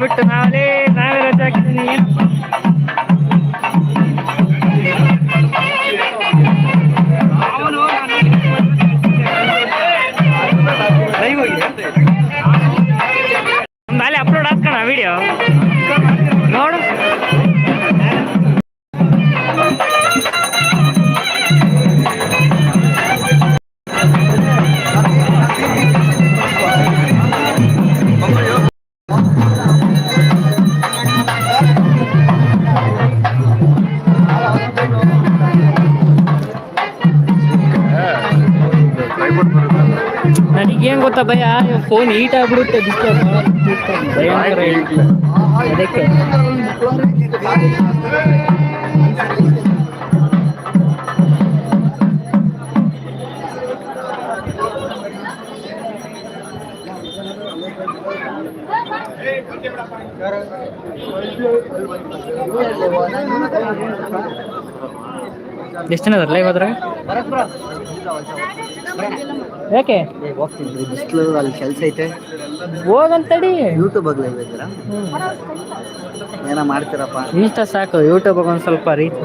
ಬಿಟ್ಟು ನಾವೇ ನಾವೇ ರಜೆ ಹಾಕಿದ್ದೀನಿ ನಾಳೆ ಅಪ್ಲೋಡ್ ಹಾಕೋಣ ವಿಡಿಯೋ ನೋಡು. ನನಗೇನ್ ಗೊತ್ತಾ ಭಯ ಫೋನ್ ಹೀಟ್ ಆಗ್ಬಿಡುತ್ತೆ ಡಿಸ್ಪ್ಲೇ ಭಯಂಕರ. ಅದಕ್ಕೆ ಎಷ್ಟು ಜನ ಅದಾರ ಲೈವ್ ಅದ್ರಾಗ? ಯಾಕೆ? ಹೋಗ್ತೀನಿ ಬಿಸಿಲು ಅಲ್ಲಿ ಕೆಲಸ ಐತೆ ಹೋಗಂತಡಿ. ಯೂಟ್ಯೂಬ್ ಲೈವ್ ಇದ್ದೀರಾ ಏನೋ ಮಾಡ್ತೀರಪ್ಪ. ಇಷ್ಟ ಸಾಕು ಯೂಟ್ಯೂಬ್ ಒಂದು ಸ್ವಲ್ಪ ರೀಚ್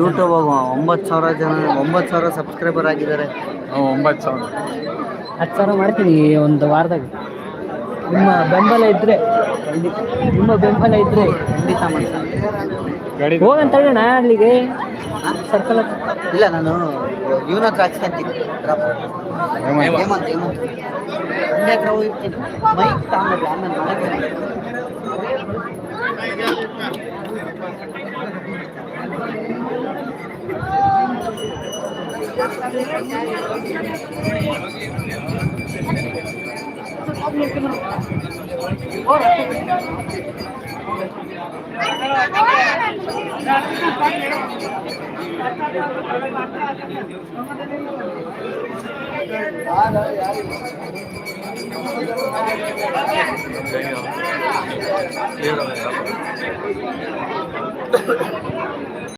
ಯೂಟ್ಯೂಬ್ ಒಂಬತ್ತು ಸಾವಿರ ಜನ ಒಂಬತ್ತು ಸಾವಿರ ಸಬ್ಸ್ಕ್ರೈಬರ್ ಆಗಿದ್ದಾರೆ. ಒಂಬತ್ತು ಸಾವಿರ. ಹತ್ತು ಸಾವಿರ ಮಾಡ್ತೀನಿ ಒಂದು ವಾರದಾಗ. ನಿಮ್ಮ ಬೆಂಬಲ ಇದ್ರೆ ನಿಮ್ಮ ಬೆಂಬಲ ಇದ್ರೆ ಖಂಡಿತ ಮಾಡ್ತಾರೆ ಹೋಗಂತಡಿ ಅಣ್ಣ ಅಲ್ಲಿಗೆ. ಸರ್ಕಲ್ ಇಲ್ಲ ನಾನು ಇವನ ಕಾಚ್ಕೊಂತೀನಿ ಹೇಮಂತ್. ಹೇಮಂತ್ ಒಂದೇ ಹತ್ರ ಹೋಗಿರ್ತೀನಿ ಮೈಕ್ ತಗೊಂಡು ಆಮೇಲೆ 没有，没有了，没有了。